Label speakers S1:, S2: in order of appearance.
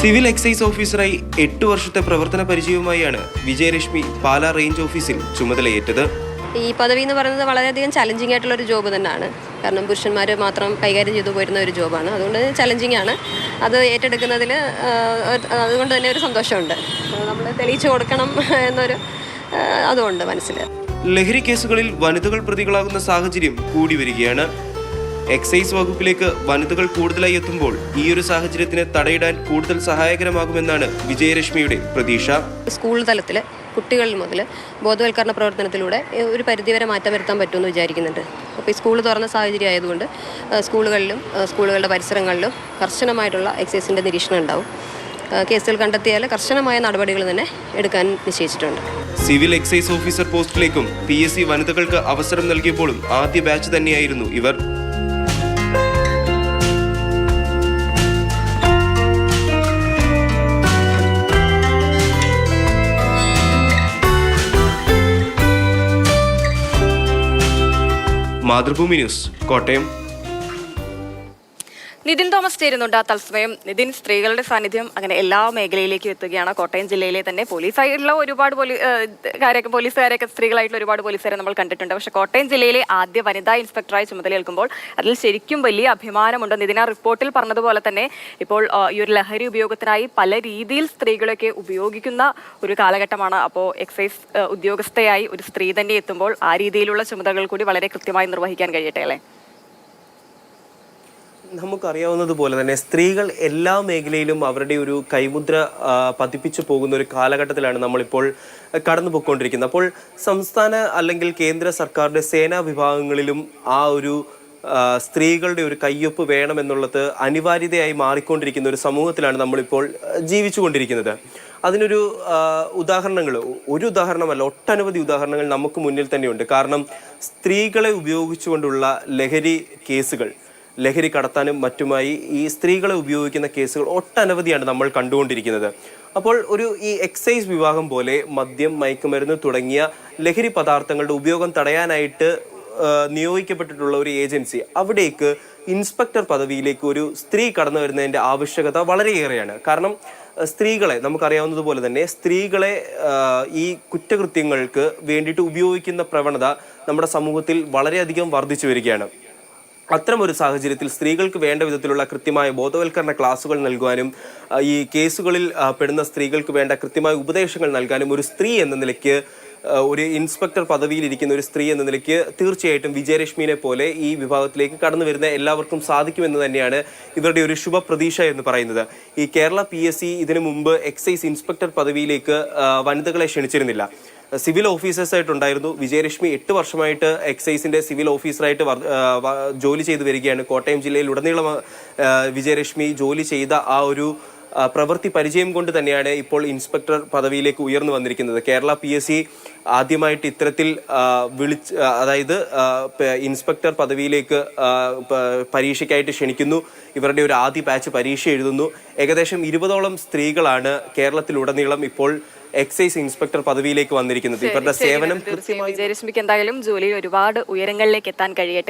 S1: Civil excise ഓഫീസറായി എട്ട് വർഷത്തെ പ്രവർത്തന പരിചയവുമായാണ് വിജയലക്ഷ്മി പാലാ റേഞ്ച് ഓഫീസിൽ ചുമതലയേറ്റത്.
S2: ഈ പദവി എന്ന് പറയുന്നത് വളരെയധികം ചലഞ്ചിങ് ആയിട്ടുള്ള ഒരു ജോബ് തന്നെയാണ്. കാരണം പുരുഷന്മാർ മാത്രം കൈകാര്യം ചെയ്തു പോരുന്ന ഒരു ജോബാണ് അതുകൊണ്ട് ചലഞ്ചിങ് ആണ്. അത് ഏറ്റെടുക്കുന്നതിൽ അതുകൊണ്ട് തന്നെ ഒരു സന്തോഷമുണ്ട്. നമ്മൾ തെളിയിച്ചു കൊടുക്കണം എന്നൊരു അതുകൊണ്ട് മനസ്സിൽ
S1: ലഹരി കേസുകളിൽ വനിതകൾ പ്രതികളാകുന്ന സാഹചര്യം കൂടി വരികയാണ്. എക്സൈസ് വകുപ്പിലേക്ക് വനിതകൾ കൂടുതലായി എത്തുമ്പോൾ ഈ ഒരു സാഹചര്യത്തിന് തടയിടാൻ കൂടുതൽ സഹായകരമാകുമെന്നാണ് വിജയരശ്മിയുടെ പ്രതീക്ഷ.
S2: സ്കൂൾ തലത്തിൽ കുട്ടികളിൽ മുതൽ ബോധവൽക്കരണ പ്രവർത്തനത്തിലൂടെ ഒരു പരിധിവരെ മാറ്റം വരുത്താൻ പറ്റുമെന്ന് വിചാരിക്കുന്നുണ്ട്. അപ്പോൾ ഈ സ്കൂൾ തുറന്ന സാഹചര്യം ആയതുകൊണ്ട് സ്കൂളുകളിലും സ്കൂളുകളുടെ പരിസരങ്ങളിലും കർശനമായിട്ടുള്ള എക്സൈസിന്റെ നിരീക്ഷണം ഉണ്ടാവും. കേസുകൾ കണ്ടെത്തിയാൽ കർശനമായ നടപടികൾ തന്നെ എടുക്കാൻ നിശ്ചയിച്ചിട്ടുണ്ട്.
S1: സിവിൽ എക്സൈസ് ഓഫീസർ പോസ്റ്റിലേക്കും പി എസ് സി വനിതകൾക്ക് അവസരം നൽകിയപ്പോഴും ആദ്യ ബാച്ച് തന്നെയായിരുന്നു ഇവർ. മാതൃഭൂമി ന്യൂസ് കോട്ടയം
S3: നിതിൻ തോമസ് ചേരുന്നുണ്ട് തത്സമയം. നിതിൻ സ്ത്രീകളുടെ സാന്നിധ്യം അങ്ങനെ എല്ലാ മേഖലയിലേക്കും എത്തുകയാണ്. കോട്ടയം ജില്ലയിലെ തന്നെ പോലീസ് ആയിട്ടുള്ള ഒരുപാട് കാര്യമൊക്കെ പോലീസുകാരൊക്കെ സ്ത്രീകളായിട്ടുള്ള ഒരുപാട് പോലീസുകാരെ നമ്മൾ കണ്ടിട്ടുണ്ട്. പക്ഷേ കോട്ടയം ജില്ലയിലെ ആദ്യ വനിതാ ഇൻസ്പെക്ടറായി ചുമതലയേൽക്കുമ്പോൾ അതിൽ ശരിക്കും വലിയ അഭിമാനമുണ്ട്. നിതിൻ ആ റിപ്പോർട്ടിൽ പറഞ്ഞതുപോലെ തന്നെ ഇപ്പോൾ ഈ ഒരു ലഹരി ഉപയോഗത്തിനായി പല രീതിയിൽ സ്ത്രീകളൊക്കെ ഉപയോഗിക്കുന്ന ഒരു കാലഘട്ടമാണ്. അപ്പോൾ എക്സൈസ് ഉദ്യോഗസ്ഥയായി ഒരു സ്ത്രീ തന്നെ എത്തുമ്പോൾ ആ രീതിയിലുള്ള ചുമതലകൾ കൂടി വളരെ കൃത്യമായി നിർവഹിക്കാൻ കഴിയട്ടെ അല്ലേ?
S1: നമുക്കറിയാവുന്നതുപോലെ തന്നെ സ്ത്രീകൾ എല്ലാ മേഖലയിലും അവരുടെ ഒരു കൈമുദ്ര പതിപ്പിച്ചു പോകുന്ന ഒരു കാലഘട്ടത്തിലാണ് നമ്മളിപ്പോൾ കടന്നു പോയിക്കൊണ്ടിരിക്കുന്നത് അപ്പോൾ സംസ്ഥാന അല്ലെങ്കിൽ കേന്ദ്ര സർക്കാരിന്റെ സേനാ വിഭാഗങ്ങളിലും ആ ഒരു സ്ത്രീകളുടെ ഒരു കയ്യൊപ്പ് വേണമെന്നുള്ളത് അനിവാര്യതയായി മാറിക്കൊണ്ടിരിക്കുന്ന ഒരു സമൂഹത്തിലാണ് നമ്മളിപ്പോൾ ജീവിച്ചുകൊണ്ടിരിക്കുന്നത്. അതിനൊരു ഉദാഹരണങ്ങൾ ഒരു ഉദാഹരണമല്ല ഒട്ടനവധി ഉദാഹരണങ്ങൾ നമുക്ക് മുന്നിൽ തന്നെയുണ്ട്. കാരണം സ്ത്രീകളെ ഉപയോഗിച്ചുകൊണ്ടുള്ള ലഹരി കേസുകൾ ലഹരി കടത്താനും മറ്റുമായി ഈ സ്ത്രീകളെ ഉപയോഗിക്കുന്ന കേസുകൾ ഒട്ടനവധിയാണ് നമ്മൾ കണ്ടുകൊണ്ടിരിക്കുന്നത്. അപ്പോൾ ഒരു ഈ എക്സൈസ് വിഭാഗം പോലെ മദ്യം മയക്കുമരുന്ന് തുടങ്ങിയ ലഹരി പദാർത്ഥങ്ങളുടെ ഉപയോഗം തടയാനായിട്ട് നിയോഗിക്കപ്പെട്ടിട്ടുള്ള ഒരു ഏജൻസി അവിടേക്ക് ഇൻസ്പെക്ടർ പദവിയിലേക്ക് ഒരു സ്ത്രീ കടന്നു വരുന്നതിന്റെ ആവശ്യകത വളരെയേറെയാണ്. കാരണം സ്ത്രീകളെ നമുക്കറിയാവുന്നതുപോലെ തന്നെ സ്ത്രീകളെ ഈ കുറ്റകൃത്യങ്ങൾക്ക് വേണ്ടിയിട്ട് ഉപയോഗിക്കുന്ന പ്രവണത നമ്മുടെ സമൂഹത്തിൽ വളരെയധികം വർദ്ധിച്ചു വരികയാണ്. അത്തരം ഒരു സാഹചര്യത്തിൽ സ്ത്രീകൾക്ക് വേണ്ട വിധത്തിലുള്ള കൃത്യമായ ബോധവൽക്കരണ ക്ലാസുകൾ നൽകുവാനും ഈ കേസുകളിൽ പെടുന്ന സ്ത്രീകൾക്ക് വേണ്ട കൃത്യമായ ഉപദേശങ്ങൾ നൽകാനും ഒരു സ്ത്രീ എന്ന നിലയ്ക്ക് ഒരു ഇൻസ്പെക്ടർ പദവിയിൽ ഇരിക്കുന്ന ഒരു സ്ത്രീ എന്ന നിലയ്ക്ക് തീർച്ചയായിട്ടും വിജയലക്ഷ്മിനെ പോലെ ഈ വിഭാഗത്തിലേക്ക് കടന്നു വരുന്ന എല്ലാവർക്കും സാധിക്കുമെന്ന് തന്നെയാണ് ഇവരുടെ ഒരു ശുഭപ്രതീക്ഷ എന്ന് പറയുന്നത്. ഈ കേരള പി എസ് സി ഇതിനു മുമ്പ് എക്സൈസ് ഇൻസ്പെക്ടർ പദവിയിലേക്ക് വനിതകളെ ക്ഷണിച്ചിരുന്നില്ല. സിവിൽ ഓഫീസേഴ്സ് ആയിട്ടുണ്ടായിരുന്നു വിജയലക്ഷ്മി എട്ട് വർഷമായിട്ട് എക്സൈസിന്റെ സിവിൽ ഓഫീസറായിട്ട് ജോലി ചെയ്തു വരികയാണ്. കോട്ടയം ജില്ലയിൽ ഉടനീളം വിജയലക്ഷ്മി ജോലി ചെയ്ത ആ ഒരു പ്രവൃത്തി പരിചയം കൊണ്ട് തന്നെയാണ് ഇപ്പോൾ ഇൻസ്പെക്ടർ പദവിയിലേക്ക് ഉയർന്നു വന്നിരിക്കുന്നത്. കേരള പി എസ് സി ആദ്യമായിട്ട് ഇത്തരത്തിൽ വിളിച്ച് അതായത് ഇൻസ്പെക്ടർ പദവിയിലേക്ക് പരീക്ഷയ്ക്കായിട്ട് ക്ഷണിക്കുന്നു. ഇവരുടെ ഒരു ആദ്യ ബാച്ച് പരീക്ഷ എഴുതുന്നു. ഏകദേശം ഇരുപതോളം സ്ത്രീകളാണ് കേരളത്തിലുടനീളം ഇപ്പോൾ എക്സൈസ് ഇൻസ്പെക്ടർ പദവിയിലേക്ക് വന്നിരിക്കുന്നത്. ഇവരുടെ സേവനം
S3: കൃത്യമായി എന്തായാലും ജോലിയിൽ ഒരുപാട് ഉയരങ്ങളിലേക്ക് എത്താൻ കഴിയട്ടെ.